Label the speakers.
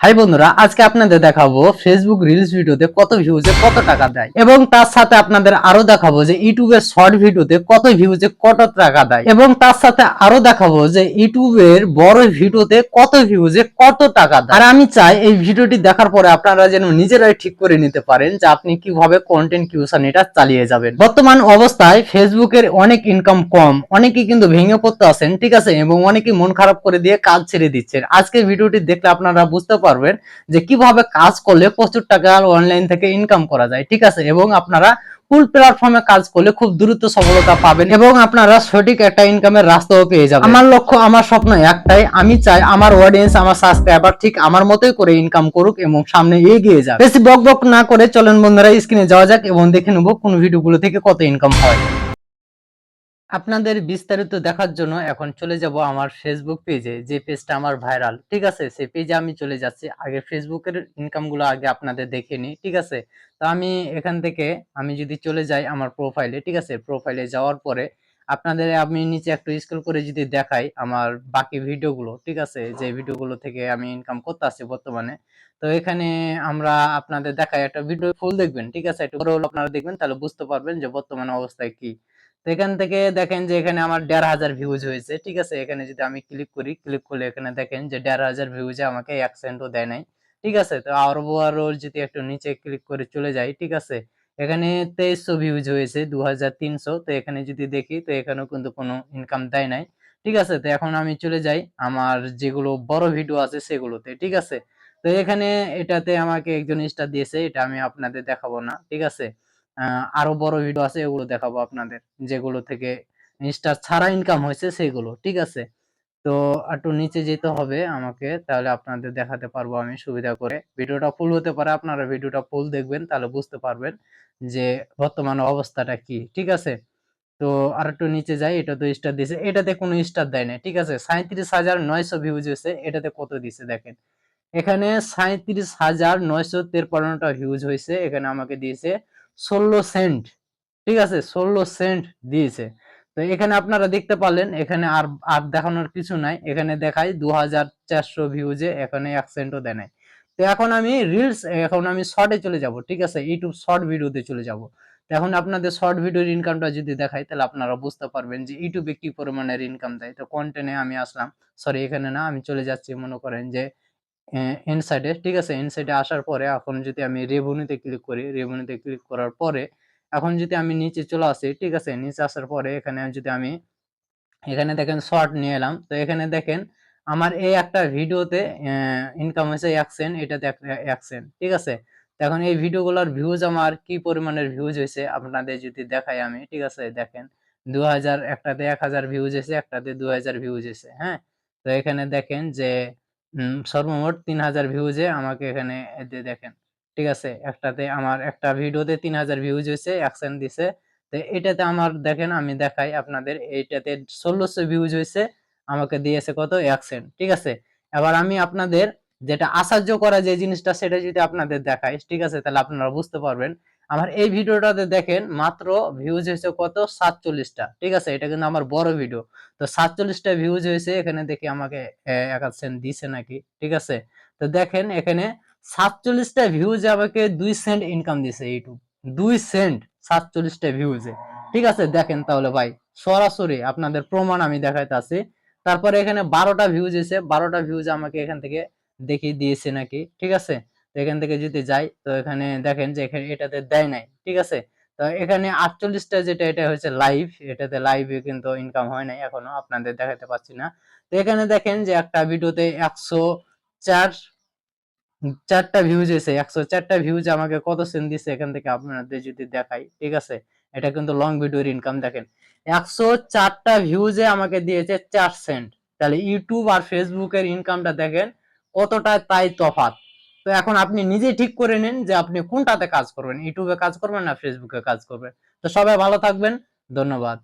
Speaker 1: High বন্ধুরা, আজকে আপনাদের দেখাবো ফেসবুক রিলস ভিডিওতে কত ভিউজে কত টাকা দেয়। এবং তার সাথে আপনাদের আরও দেখাবো যে ইউটিউবের শর্ট ভিডিওতে কত ভিউজে কত টাকা দেয়। এবং তার সাথে আরও দেখাবো যে ইউটিউবের বড় ভিডিওতে কত ভিউজে কত টাকা দেয়। আর আমি চাই এই ভিডিওটি দেখার পরে আপনারা যেন নিজেরাই ঠিক করে নিতে পারেন যে আপনি কীভাবে কন্টেন্ট ক্রিয়েশন এটা চালিয়ে যাবেন। বর্তমান অবস্থায় ফেসবুকের অনেক ইনকাম কম, অনেকেই কিন্তু ভেঙে পড়তে আসেন, ঠিক আছে? এবং অনেকেই মন খারাপ করে দিয়ে কাজ ছেড়ে দিচ্ছেন। আজকে ভিডিওটি দেখলে আপনারা বুঝতে পারবেন যে কীভাবে কাজ করলে প্রচুর টাকা অনলাইন থেকে ইনকাম করা যায়, ঠিক আছে? এবং আপনারা ফুল প্ল্যাটফর্মে কাজ করলে খুব দ্রুত সফলতা পাবেন এবং আপনারা সঠিক একটা ইনকামের রাস্তাও পেয়ে যাবেন। আমার লক্ষ্য, আমার স্বপ্ন একটাই, আমি চাই আমার অডিয়েন্স আমার সাবস্ক্রাইবার ঠিক আমার মতোই করে ইনকাম করুক এবং সামনে এগিয়ে যাক। বেশি বক বক না করে চলেন বন্ধুরা স্ক্রিনে যাওয়া যাক এবং দেখে নেব কোন ভিডিওগুলো থেকে কত ইনকাম হয়। আপনাদের বিস্তারিত দেখার জন্য এখন চলে যাব আমার ফেসবুক পেজে যে পেজটা আমার ভাইরাল ঠিক আছে? সেই পেজে আমি চলে যাচ্ছি। আগে ফেসবুকের ইনকামগুলো আগে আপনাদের দেখে নিই, ঠিক আছে? তো আমি এখান থেকে, আমি যদি চলে যাই আমার প্রোফাইলে ঠিক আছে? প্রোফাইলে যাওয়ার পরে আপনাদের, আমি নিচে একটু স্ক্রল করে যদি দেখাই আমার বাকি ভিডিওগুলো ঠিক আছে? যে ভিডিওগুলো থেকে আমি ইনকাম করতে আসছি বর্তমানে। তো এখানে আমরা আপনাদের দেখাই একটা ভিডিও ফুল দেখবেন, ঠিক আছে? একটু আপনারা দেখবেন, তাহলে বুঝতে পারবেন যে বর্তমানে অবস্থায় কি। তো এখান থেকে দেখেন যে এখানে আমার দেড় হাজার ভিউজ হয়েছে, ঠিক আছে? এখানে যদি আমি ক্লিক করি ক্লিক করলে এখানে দেখেন যে দেড় হাজার ভিউজে আমাকে এক সেন্টও দেয় নাই, ঠিক আছে? তো আরও আরও যদি একটু নিচে ক্লিক করে চলে যাই, ঠিক আছে? এখানে তেইশশো ভিউজ হয়েছে দু হাজার তিনশো। তো এখানে যদি দেখি, তো এখানেও কিন্তু কোনো ইনকাম দেয় নাই, ঠিক আছে? তো এখন আমি চলে যাই আমার যেগুলো বড় ভিডিও আছে সেগুলোতে, ঠিক আছে? তো এখানে এটাতে আমাকে একজন স্টার দিয়েছে, এটা আমি আপনাদের দেখাবো না, ঠিক আছে? আরও বড় ভিডিও আছে, এগুলো দেখাবো আপনাদের, যেগুলো থেকে স্টার ছাড়া ইনকাম হয়েছে সেগুলো, ঠিক আছে? তো একটু নিচে যেতে হবে আমাকে, তাহলে আপনাদের দেখাতে পারব আমি সুবিধা করে। ভিডিওটা ফুল হতে পারে, আপনারা ভিডিওটা ফুল দেখবেন, তাহলে বুঝতে পারবেন যে বর্তমান অবস্থাটা কি, ঠিক আছে? তো আর একটু নিচে যাই, এটা তো স্টার দিয়েছে এটাতে কোনো স্টার দেয় না ঠিক আছে? সাঁত্রিশ হাজার নয়শো ভিউজ হয়েছে, এটাতে কত দিছে দেখেন? এখানে সাঁত্রিশ হাজার নয়শো তেরপান্নটা ভিউজ হয়েছে, এখানে আমাকে দিয়েছে ষোলো সেন্ট, ঠিক আছে? ষোলো সেন্ট দিয়েছে। তো এখানে আপনারা দেখতে পারলেন, এখানে আর আর দেখানোর কিছু নাই। এখানে দেখায় দু হাজার চারশো ভিউজে এখানে এক সেন্টও দেয় নাই। তো এখন আমি রিলস এখন আমি শর্টে চলে যাব, ঠিক আছে? ইউটিউব শর্ট ভিডিওতে চলে যাব। এখন আপনাদের শর্ট ভিডিওর ইনকামটা যদি দেখাই, তাহলে আপনারা বুঝতে পারবেন যে ইউটিউবে কি পরিমাণের ইনকাম দেয়। তো কন্টেন্টে আমি আসলাম। সরি এখানে না, আমি চলে যাচ্ছি। মনে করেন যে ইনসাইডে ঠিক আছে? ইনসাইডে আসার পরে এখন যদি আমি রেভিনিউতে ক্লিক করি রেভিনিউতে ক্লিক করার পরে এখন যদি আমি নিচে চলে আসি, ঠিক আছে? নিচে আসার পরে এখানে যদি আমি, এখানে দেখেন শর্ট নিয়ে এলাম। তো এখানে দেখেন আমার এই একটা ভিডিওতে ইনকাম হয়েছে এক সেন্ট এটাতে এক- ঠিক আছে? এখন এই ভিডিওগুলোর ভিউজ আমার কি পরিমাণের ভিউজ হয়েছে আপনাদের যদি দেখাই আমি, ঠিক আছে? দেখেন দু হাজার একটাতে এক হাজার ভিউজ এসে একটাতে দু হাজার ভিউজ এসে হ্যাঁ? তো এখানে দেখেন যে সর্বমোট তিন হাজার ভিউজে আমাকে এখানে দেখেন। ঠিক আছে? একটাতে আমার একটা ভিডিওতে তিন হাজার ভিউজ হয়েছে অ্যাকশন দিছে। তো এটাতে আমার, দেখেন, আমি দেখাই আপনাদের, এইটাতে ষোলোশো ভিউজ হয়েছে, আমাকে দিয়েছে কত? সেন্ট ঠিক আছে? এবার আমি আপনাদের যেটা আশ্চর্য করা যে জিনিসটা, সেটা যদি আপনাদের দেখাই, ঠিক আছে? তাহলে আপনারা বুঝতে পারবেন আমার এই ভিডিওটাতে দেখেন মাত্র ভিউজ হয়েছে কত? সাতচল্লিশটা। ঠিক আছে, এটা কিন্তু আমার বড় ভিডিও তো সাতচল্লিশটা ভিউজ হয়েছে, এখানে দেখি আমাকে এক সেন্ট দিছে নাকি? ঠিক আছে, তো দেখেন এখানে সাতচল্লিশটা ভিউজ আমাকে দুই সেন্ট ইনকাম দিছে ইউটিউব দুই সেন্ট সাতচল্লিশটা ভিউজে ঠিক আছে, দেখেন তাহলে ভাই, সরাসরি আপনাদের প্রমাণ আমি দেখাইতেছি তারপরে এখানে বারোটা ভিউজ এসে বারোটা ভিউজ আমাকে এখান থেকে দেখিয়ে দিয়েছে নাকি? ঠিক আছে তো এখান থেকে যদি যাই, তো এখানে দেখেন যে এখানে এটাতে দেয় নাই, ঠিক আছে? তো এখানে আটচল্লিশটা যেটা, এটা হচ্ছে লাইভ এটাতে লাইভে কিন্তু ইনকাম হয় নাই, এখনও আপনাদের দেখাতে পাচ্ছি না। তো এখানে দেখেন যে একটা ভিডিওতে একশো চার, চারটা ভিউজ এসে, একশো চারটা ভিউজ আমাকে কত সেন্ট দিছে এখান থেকে আপনাদের যদি দেখাই, ঠিক আছে? এটা কিন্তু লং ভিডিওর ইনকাম দেখেন। একশো চারটা ভিউজে আমাকে দিয়েছে চার সেন্ট তাহলে ইউটিউব আর ফেসবুকের ইনকামটা দেখেন, কতটা তাই তফাৎ। তো এখন আপনি নিজে ঠিক করে নিন যে আপনি কোনটাতে কাজ করবেন, ইউটিউবে কাজ করবেন না ফেসবুকে কাজ করবেন। তো সবাই ভালো থাকবেন, ধন্যবাদ।